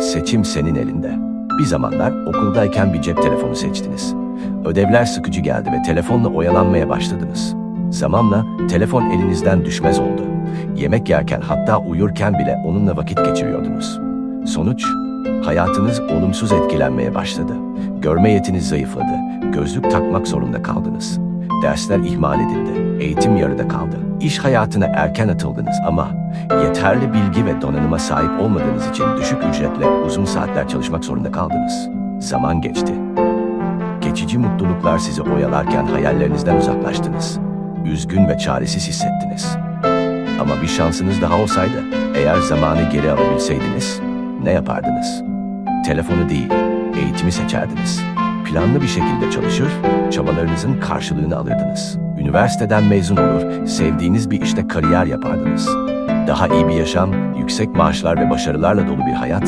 Seçim senin elinde. Bir zamanlar okuldayken bir cep telefonu seçtiniz. Ödevler sıkıcı geldi ve telefonla oyalanmaya başladınız. Zamanla telefon elinizden düşmez oldu. Yemek yerken hatta uyurken bile onunla vakit geçiriyordunuz. Sonuç, hayatınız olumsuz etkilenmeye başladı. Görme yetiniz zayıfladı. Gözlük takmak zorunda kaldınız. Dersler ihmal edildi. Eğitim yarıda kaldı. İş hayatına erken atıldınız ama yeterli bilgi ve donanıma sahip olmadığınız için düşük ücretle uzun saatler çalışmak zorunda kaldınız. Zaman geçti. Geçici mutluluklar sizi oyalarken hayallerinizden uzaklaştınız. Üzgün ve çaresiz hissettiniz. Ama bir şansınız daha olsaydı, eğer zamanı geri alabilseydiniz, ne yapardınız? Telefonu değil, eğitimi seçerdiniz. Planlı bir şekilde çalışır, çabalarınızın karşılığını alırdınız. Üniversiteden mezun olur, sevdiğiniz bir işte kariyer yapardınız. Daha iyi bir yaşam, yüksek maaşlar ve başarılarla dolu bir hayat